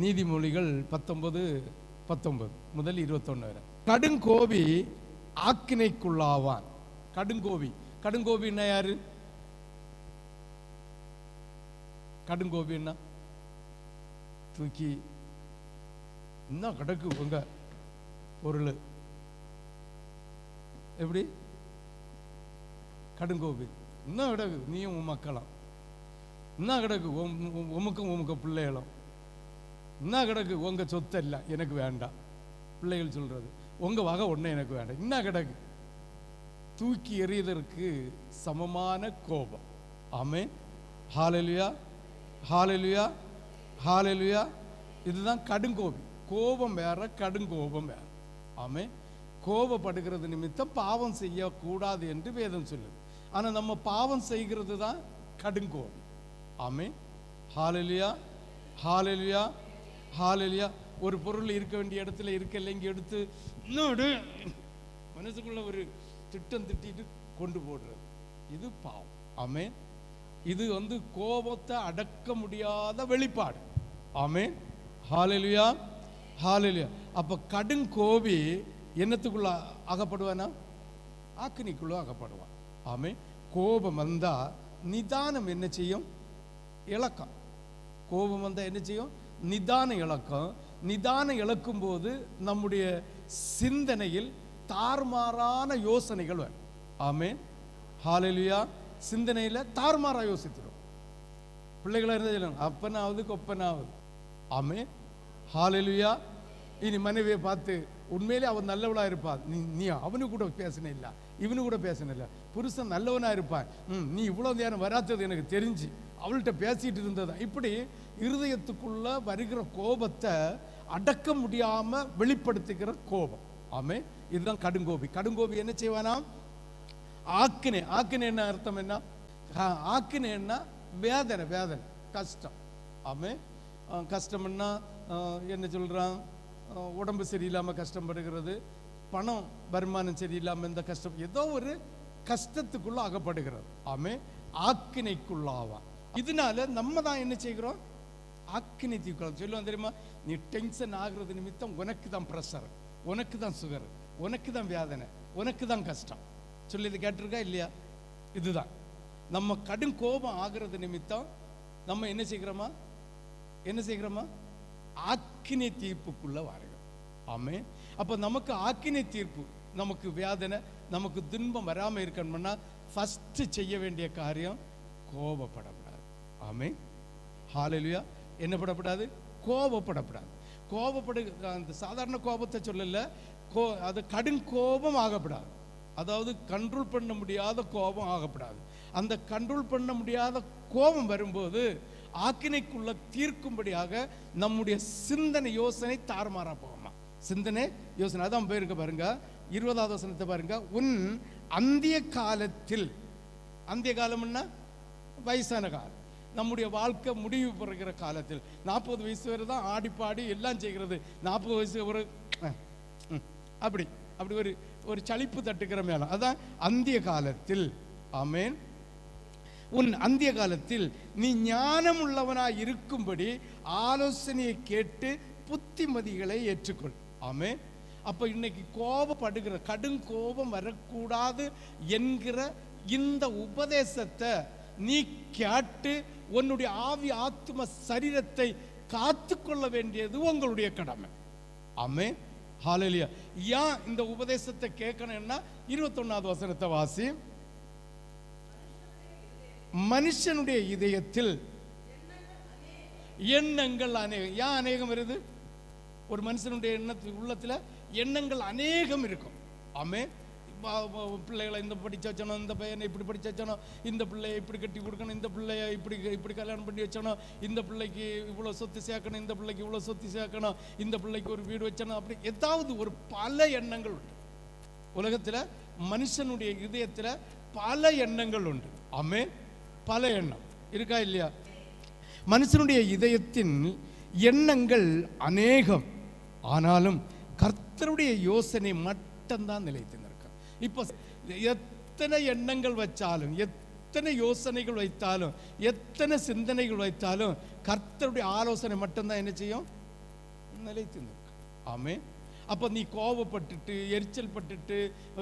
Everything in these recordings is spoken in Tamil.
நீதிமொழிகள் பத்தொன்பது பத்தொன்பது முதல் இருபத்தொன்று வரை. கடுங்கோபி ஆக்கினைக்குள்ளாவான். கடுங்கோபி கடுங்கோபின்னா யாரு? கடுங்கோபின்னா தூக்கி இன்னும் கிடக்கு உங்க பொருள். எப்படி? கடுங்கோபி இன்னும் கிடக்கு. நீயும் உன் மக்களும். இன்னும் கிடக்கு. உம்- உம்- உமக்கும் உமக்கு பிள்ளைகளும். இன்னும் கிடக்கு உங்கள் சொத்து இல்லை எனக்கு வேண்டாம் பிள்ளைகள் சொல்கிறது உங்க வகை ஒன்று எனக்கு வேண்டாம் என்ன கிடக்கு? தூக்கி எறியதற்கு சமமான கோபம். ஆமே ஹாலலுயா ஹாலலுயா ஹாலலுயா இதுதான் கடுங்கோபி. கோபம் வேற கடுங்கோபம் வேற. ஆமே கோபப்படுகிறது நிமித்தம் பாவம் செய்யக்கூடாது என்று வேதம் சொல்லுது. ஆனால் நம்ம பாவம் செய்கிறது தான் கடுங்கோபம் ஆமே ஹாலலியா ஹாலலியா ஹாலெலுயா. ஒரு பொருள் இருக்க வேண்டிய இடத்துல இருக்க இல்லைங்க எடுத்து இன்னொரு மனசுக்குள்ள ஒரு திட்டம் திட்டிட்டு கொண்டு போடுறது. இது பாவம். ஆமே இது வந்து கோபத்தை அடக்க முடியாத வெளிப்பாடு. ஆமே ஹாலெலுயா. அப்போ அப்ப கடுங்கோபி என்னத்துக்குள்ள அகப்படுவானா? ஆக்கினிக்குள்ள அகப்படுவான். ஆமே கோபம் வந்தால் நிதானம் என்ன செய்யும்? இழக்கம் கோபம் வந்தால் என்ன செய்யும்? நிதான இழக்கம் நிதானம் இழக்கும் போது நம்முடைய சிந்தனையில் தார்மாறான யோசனைகள் வரும். ஆமேன். ஹாலெலுயா சிந்தனையில தார்மாறாக யோசித்துடும் பிள்ளைகளா இருந்தாலும் அப்பனாவது கொப்பனாவது. ஆமே ஹாலெலுயா இனி மனைவியை பார்த்து உண்மையிலே அவன் நல்லவளா இருப்பான். நீ நீ அவனு கூட பேசின இல்ல. இவனு கூட பேசின புருஷன் நல்லவனா இருப்பான். ம், நீ இவ்வளவு நேரம் வராதது எனக்கு தெரிஞ்சு. அவள்கிட்ட பேசிட்டு இருந்ததா. இப்படி இருதயத்துக்குள்ள வருகிற கோபத்தை அடக்க முடியாம வெளிப்படுத்துகிற கோபம். ஆமே இதுதான் கடுங்கோபி. கடுங்கோபி என்ன செய்வானாம் ஆக்கினே. ஆக்கினே என்ன அர்த்தம் என்ன? ஆக்கினேன்னா வேதனை வேதனை. கஷ்டம். ஆமே கஷ்டம்னா என்ன சொல்றான்? உடம்பு சரியில்லாமல் கஷ்டப்படுகிறது. பணம் வருமானம் சரியில்லாமல் இந்த கஷ்டம் ஏதோ ஒரு கஷ்டத்துக்குள்ள அகப்படுகிறது. ஆமே ஆக்கினைக்குள்ளாவான். இதனால நம்ம தான் என்ன செய்கிறோம்? ஆக்கினை தீக்குள்ள சொல்லுவோம் தெரியுமா? நீ டென்ஷன் ஆகுறது நிமித்தம் உனக்கு தான் ப்ரெஷர் உனக்கு தான் சுகர் உனக்கு தான் வேதனை உனக்கு தான் கஷ்டம். சொல்லி இது கேட்டிருக்கா இல்லையா? இதுதான். நம்ம கடும் கோபம் ஆகிறது நிமித்தம் நம்ம என்ன செய்கிறோமா? என்ன செய்கிறோமா? ஆக்கினை தீர்ப்புக்குள்ள வாருகிறோம். ஆமே அப்போ நமக்கு ஆக்கினை தீர்ப்பு நமக்கு வேதனை நமக்கு துன்பம் வராமல் இருக்கணும்னா ஃபஸ்ட்டு செய்ய வேண்டிய காரியம் கோபப்படக்கூடாது ஆமே ஹாலெலுயா என்ன படப்படாது? கோபப்படப்படாது. கோபப்படு அந்த சாதாரண கோபத்தை சொல்லல. கோ அது கடும் கோபம் ஆகப்படாது. அதாவது கண்ட்ரோல் பண்ண முடியாத கோபம் ஆகப்படாது. அந்த கண்ட்ரோல் பண்ண முடியாத கோபம் வரும்போது ஆக்கினைக்குள்ள தீர்க்கும்படியாக நம்முடைய சிந்தனை யோசனை தாறுமாறா போகுமா? சிந்தனை யோசனை அதான் போயிருக்க பாருங்க. இருபதாவது வசனத்தை பாருங்க. உன் அந்திய காலத்தில் அந்திய காலம்னா வயசான காலம். நம்முடைய வாழ்க்கை முடிவு பெறுகிற காலத்தில். நாற்பது வயசு வரை தான் ஆடி பாடி எல்லாம் செய்கிறது. நாற்பது வயசு ஒரு அப்படி அப்படி ஒரு ஒரு சளிப்பு தட்டுக்கிற மேலும் அதான் அந்திய காலத்தில். ஆமேன். உன் அந்திய காலத்தில் நீ ஞானம் உள்ளவனாய் இருக்கும்படி ஆலோசனையை கேட்டு புத்திமதிகளை ஏற்றுக்கொள். ஆமே அப்போ இன்னைக்கு கோபப்படுகிற கடும் கோபம் வரக்கூடாது என்கிற இந்த உபதேசத்தை நீ கேட்டு உன்னுடைய ஆவி ஆத்ம சரீரத்தை காத்துக்கொள்ள வேண்டியது உங்களுடைய கடமை. ஆமே ஹாலலியா ஏன் இந்த உபதேசத்தை கேட்கணும்னா இருபத்தொன்னாவது வசனத்தை வாசி. மனுஷனுடைய இதயத்தில் எண்ணங்கள் அநேகம் ஏன் அநேகம் வருது? ஒரு மனுஷனுடைய எண்ணத்து உள்ளத்துல எண்ணங்கள் அநேகம் இருக்கும். ஆமே பிள்ளைகளை இந்த படிச்சு வச்சணும் இந்த பையனை இப்படி படிச்சு வச்சணும் இந்த பிள்ளையை இப்படி கட்டி கொடுக்கணும் இந்த பிள்ளைய இப்படி இப்படி கல்யாணம் பண்ணி வச்சணும் இந்த பிள்ளைக்கு இவ்வளோ சொத்து சேர்க்கணும் இந்த பிள்ளைக்கு இவ்வளோ சொத்து சேர்க்கணும் இந்த பிள்ளைக்கு ஒரு வீடு வச்சணும் அப்படி ஏதாவது ஒரு பல எண்ணங்கள் உண்டு. உலகத்துல மனுஷனுடைய இதயத்துல பல எண்ணங்கள் உண்டு. ஆமே பல எண்ணம். இருக்கா இல்லையா? மனுஷனுடைய இதயத்தின் எண்ணங்கள் அநேகம். ஆனாலும் கர்த்தருடைய யோசனை மட்டும்தான் நிலைத்து நிற்கும் இப்போ எத்தனை எண்ணங்கள் வச்சாலும் எத்தனை யோசனைகள் வைத்தாலும் எத்தனை சிந்தனைகள் வைத்தாலும் கர்த்தருடைய ஆலோசனை மட்டும்தான் என்ன செய்யும்? நிலைத்து நிற்கும் ஆமே அப்போ நீ கோவப்பட்டுட்டு எரிச்சல் பட்டுட்டு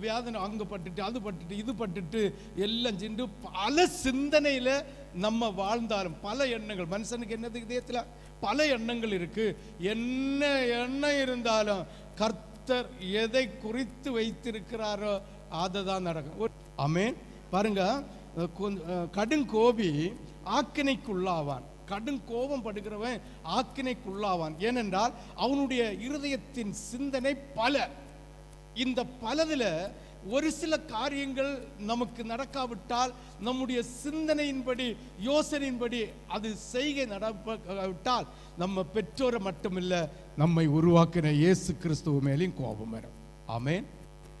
வேதனை அங்கே பட்டுட்டு அது பட்டுட்டு இது பட்டுட்டு எல்லாம் சென்று பல சிந்தனையில் நம்ம வாழ்ந்தாலும் பல எண்ணங்கள். மனுஷனுக்கு என்னது இதயத்தில் பல எண்ணங்கள் இருக்கு. என்ன எண்ணம் இருந்தாலும் கர்த்தர் எதை குறித்து வைத்திருக்கிறாரோ அதை தான் நடக்கும் அமேன் பாருங்க அஹ் கடுங்கோபி ஆக்கினைக்குள்ளாவான். கடும் கோபம் படுகிறவன் ஆக்கினைக்குள்ளாவான். ஏனென்றால் அவனுடைய இருதயத்தின் சிந்தனை பல. இந்த பலதுல ஒரு சில காரியங்கள் நமக்கு நடக்காவிட்டால் நம்முடைய சிந்தனையின்படி யோசனையின்படி அது செய்கை நடப்பாவிட்டால் நம்ம பெற்றோரை மட்டுமில்ல நம்மை உருவாக்கின இயேசு கிறிஸ்துவ மேலேயும் கோபம் வரும். ஆமேன்.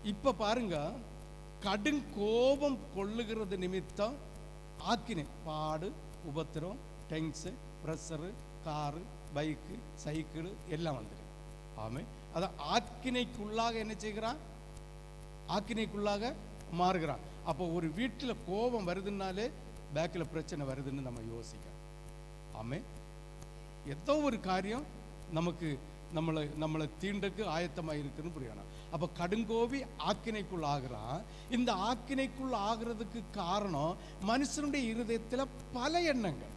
இப்ப பாருங்க கடும் கோபம் கொள்ளுகிறது நிமித்தம் ஆக்கினை பாடு உபத்திரம் tension pressure car bike cycle எல்லாம் வந்துடும். ஆமே அதான் ஆக்கினைக்குள்ளாக என்ன செய்கிறான்? ஆக்கினைக்குள்ளாக மாறுகிறான். அப்போ ஒரு வீட்டில் கோபம் வருதுன்னாலே பேக்கில் பிரச்சனை வருதுன்னு நம்ம யோசிக்க ஆமே ஏதோ ஒரு காரியம் நமக்கு நம்மளை நம்மளை தீண்டக்கு ஆயத்தமாக இருக்குன்னு புரியணும் அப்போ கடுங்கோவி ஆக்கினைக்குள் ஆகிறான். இந்த ஆக்கினைக்குள் ஆகிறதுக்கு காரணம் மனுஷனுடைய இருதயத்தில் பல எண்ணங்கள்.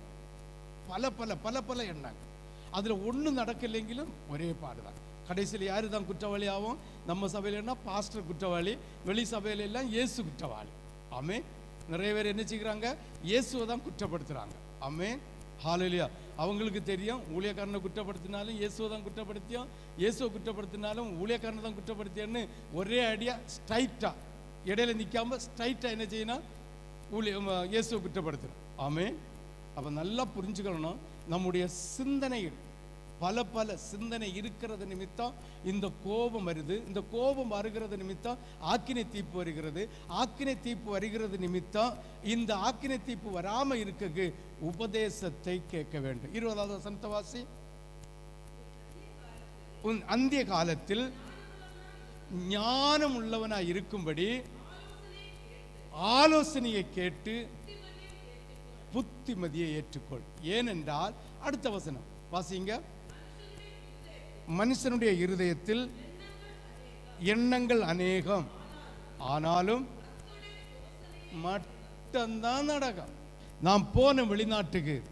பல பல பல பல எண்ணங்கள். அதில் ஒன்றும் நடக்கலைங்களும் ஒரே பாடுதான். கடைசியில் யாரு தான் குற்றவாளி ஆகும் நம்ம சபையிலன்னா பாஸ்டர் குற்றவாளி. வெளி சபையில எல்லாம் இயேசு குற்றவாளி. ஆமே நிறைய பேர் என்ன செய்கிறாங்க? இயேசுவை தான் குற்றப்படுத்துகிறாங்க ஆமே ஹாலேலியா அவங்களுக்கு தெரியும் ஊழியக்காரனை குற்றப்படுத்தினாலும் இயேசுவை தான் குற்றப்படுத்தியும் இயேசுவை குற்றப்படுத்தினாலும் ஊழியக்காரனை தான் குற்றப்படுத்தியன்னு ஒரே அடியாக ஸ்ட்ரைட்டாக இடையில நிற்காம ஸ்ட்ரைட்டாக என்ன செய்யணும்? ஊழிய இயேசுவை குற்றப்படுத்துகிறோம் ஆமே அப்போ நல்லா புரிஞ்சுக்கணும் நம்முடைய சிந்தனைகள் பல பல சிந்தனை இருக்கிறது நிமித்தம் இந்த கோபம் வருது. இந்த கோபம் வருகிறது நிமித்தம் ஆக்கினை தீப்பு வருகிறது. ஆக்கினை தீப்பு வருகிறது நிமித்தம் இந்த ஆக்கினை தீப்பு வராம இருக்கக்கு உபதேசத்தை கேட்க வேண்டும். இருபதாவது சந்தவாசி உன் அந்திய காலத்தில் ஞானம் உள்ளவனாய் இருக்கும்படி ஆலோசனையை கேட்டு புத்திமதியை ஏற்றுக்கொள். ஏனென்றால் அடுத்த வசனம். வாசிங்க. மனுஷனுடைய இருதயத்தில் எண்ணங்கள் அநேகம். ஆனாலும் மட்டும்தான் நடக்கும் நான் போன வெளிநாட்டுக்கு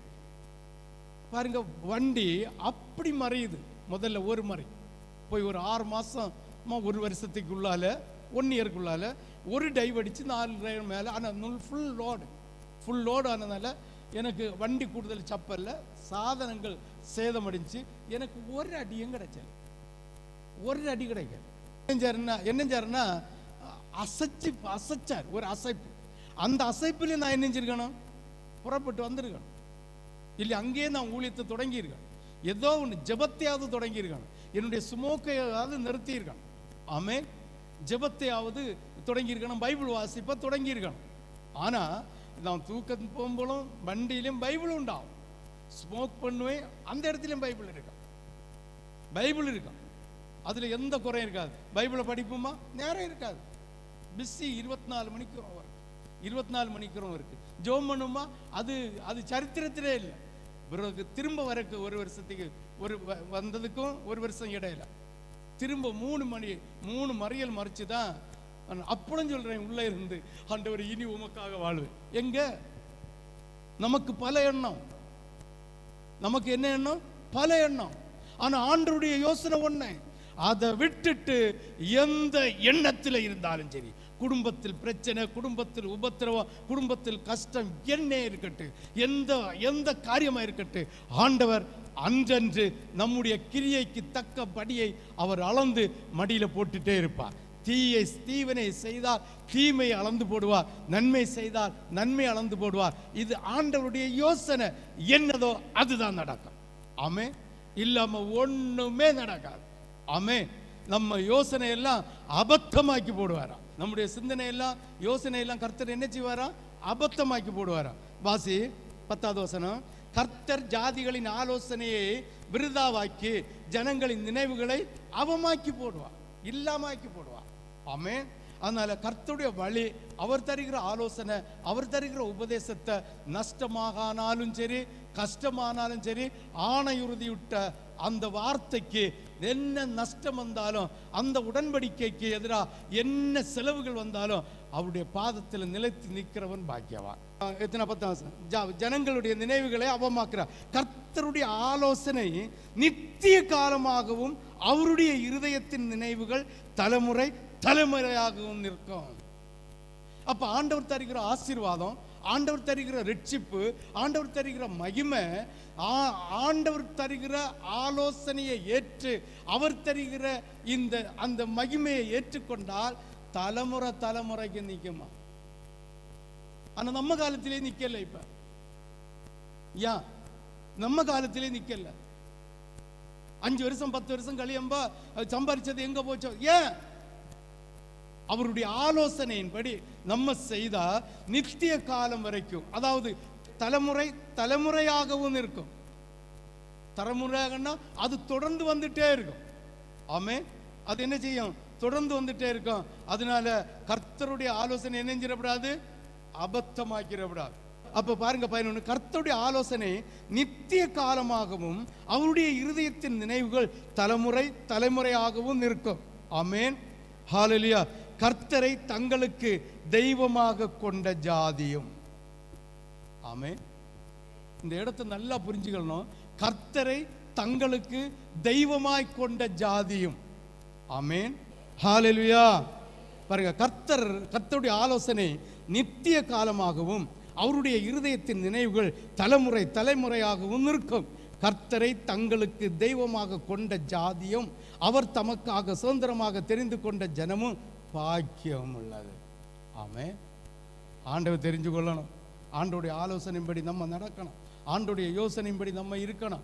பாருங்க வண்டி அப்படி மறையுது. முதல்ல ஒரு மறை. போய் ஒரு ஆறு மாதமா ஒரு வருஷத்துக்குள்ளால ஒன் இயருக்குள்ளால ஒரு டைவ் அடித்து நாலு மேலே ஆனால் ஃபுல் லோடு ஃபுல் லோடு ஆனதுனால எனக்கு வண்டி கூடுதல் சப்பல்ல சாதனங்கள் சேதமடைஞ்சு எனக்கு ஒரு அடியும் கிடைச்சல ஒரு அடி கிடைக்கல என்ன செஞ்சாருன்னா என்ன அசைச்சு அசைச்சார் ஒரு அசைப்பு. அந்த அசைப்புல நான் என்ன செஞ்சிருக்கணும்? புறப்பட்டு வந்திருக்கணும். இல்லை அங்கேயே நான் ஊழியத்தை தொடங்கியிருக்கேன் ஏதோ ஒன்று ஜெபத்தையாவது தொடங்கியிருக்கணும். என்னுடைய சுமோக்கையாவது நிறுத்தியிருக்கணும். ஆமே ஜெபத்தையாவது தொடங்கியிருக்கணும். பைபிள் வாசிப்பை தொடங்கியிருக்கணும். ஆனால் நான் தூக்கம் போகும்போதும் வண்டியிலும் பைபிள் உண்டாகும். ஸ்மோக் பண்ணுவேன் அந்த இடத்துலையும் பைபிள் இருக்கும். பைபிள் இருக்கும். அதில் எந்த குறையும் இருக்காது. பைபிளை படிப்போமா? நேரம் இருக்காது. பிஸி இருபத்தி நாலு மணிக்கூறும் இருக்கு இருபத்தி நாலு மணிக்கூறும் இருக்கு. ஜோம் பண்ணுமா? அது அது சரித்திரத்திலே இல்லை. பிறகு திரும்ப வரக்கு ஒரு வருஷத்துக்கு ஒரு வ- வந்ததுக்கும் ஒரு வருஷம் இடையில. திரும்ப மூணு மணி மூணு மறியல் மறைச்சு தான் அப்பளும் சொல்றேன் உள்ளே இருந்து ஆண்டவர் இனி உமக்காக வாழ்வேன் எங்க? நமக்கு பல எண்ணம். நமக்கு என்ன எண்ணம்? பல எண்ணம். ஆனா ஆண்டவருடைய யோசனை ஒண்ணு அதை விட்டுட்டு எந்த எண்ணத்தில் இருந்தாலும் சரி குடும்பத்தில் பிரச்சனை குடும்பத்தில் உபத்திரவம் குடும்பத்தில் கஷ்டம் என்ன இருக்கட்டும் எந்த எந்த காரியமா இருக்கட்டும் ஆண்டவர் அன்றன்று நம்முடைய கிரியைக்கு தக்க படியை அவர் அளந்து மடியில போட்டுட்டே இருப்பார். தீயை தீவனை செய்தால் தீமை அளந்து போடுவார் நன்மை செய்தால் நன்மை அளந்து போடுவார். இது ஆண்டவருடைய யோசனை. என்னதோ அதுதான் நடக்கும். ஆமே இல்லாம ஒண்ணுமே நடக்காது. ஆமே நம்ம யோசனை எல்லாம் அபத்தமாக்கி போடுவாராம். நம்முடைய சிந்தனை எல்லாம் யோசனை எல்லாம் கர்த்தர் என்ன செய்வாராம் அபத்தமாக்கி போடுவாராம். வாசி பத்தாவது வசனம். கர்த்தர் ஜாதிகளின் ஆலோசனையை விருதாவாக்கி ஜனங்களின் நினைவுகளை அவமாக்கி போடுவார். இல்லாமாக்கி போடுவார். ஆமே அதனால கர்த்தருடைய வழி அவர் தருகிற ஆலோசனை அவர் தருகிற உபதேசத்தை நஷ்டமாகானாலும் சரி கஷ்டமானாலும் சரி ஆணையுறுதிவிட்ட அந்த வார்த்தைக்கு என்ன நஷ்டம் வந்தாலும் அந்த உடன்படிக்கைக்கு எதிராக என்ன செலவுகள் வந்தாலும் அவருடைய பாதத்தில் நிலைத்து நிற்கிறவன் பாக்கியவான். எத்தனை பத்தாம் ஜனங்களுடைய நினைவுகளை அவமாக்குறார் கர்த்தருடைய ஆலோசனை நித்திய காலமாகவும் அவருடைய இருதயத்தின் நினைவுகள் தலைமுறை தலைமுறையாகவும் நிற்கும். அப்ப ஆண்டவர் தருகிற ஆசீர்வாதம் ஆண்டவர் தருகிற ரட்சிப்பு ஆண்டவர் தருகிற மகிமை ஆ- ஆண்டவர் தருகிற ஆலோசனையை ஏற்று அவர் தருகிற இந்த அந்த மகிமையை ஏற்றுக்கொண்டால் தலைமுறை தலைமுறைக்கு நிற்குமா? ஆனா நம்ம காலத்திலே நிக்கல இப்ப. ஏன் நம்ம காலத்திலே நிக்கல. அஞ்சு வருஷம் பத்து வருஷம் கழியம்பா சம்பாரிச்சது எங்க போச்சோ? ஏன்? அவருடைய ஆலோசனையின்படி நம்ம செய்தா நித்திய காலம் வரைக்கும் அதாவது தலைமுறை தலைமுறையாகவும் இருக்கும். தலைமுறையாகனா அது தொடர்ந்து வந்துட்டே இருக்கும். ஆமே அது என்ன செய்யும்? தொடர்ந்து வந்துட்டே இருக்கும். அதனால கர்த்தருடைய ஆலோசனை என்ன செஞ்சிடக்கூடாது அபத்தமாக்கிடக்கூடாது அப்ப பாருங்க பதினொன்று கர்த்தருடைய ஆலோசனை நித்திய காலமாகவும் அவருடைய இருதயத்தின் நினைவுகள் தலைமுறை தலைமுறையாகவும் இருக்கும். ஆமேன். ஹாலலியா கர்த்தரை தங்களுக்கு தெய்வமாக கொண்ட ஜாதியும். ஆமே இந்த இடத்தை நல்லா புரிஞ்சுக்கணும். கர்த்தரை தங்களுக்கு தெய்வமாய் கொண்ட ஜாதியும். ஆமென். ஹalleluya. பாருங்க கர்த்தர் கர்த்தருடைய ஆலோசனை நித்திய காலமாகவும் அவருடைய இருதயத்தின் நினைவுகள் தலைமுறை தலைமுறையாகவும் இருக்கும். கர்த்தரை தங்களுக்கு தெய்வமாக கொண்ட ஜாதியும் அவர் தமக்காக சுதந்திரமாக தெரிந்து கொண்ட ஜனமும் பாக்கியம் உள்ளது ஆமே ஆண்டவை தெரிஞ்சு கொள்ளணும் ஆண்டோடைய ஆலோசனைப்படி நம்ம நடக்கணும். ஆண்டோடைய யோசனைப்படி நம்ம இருக்கணும்.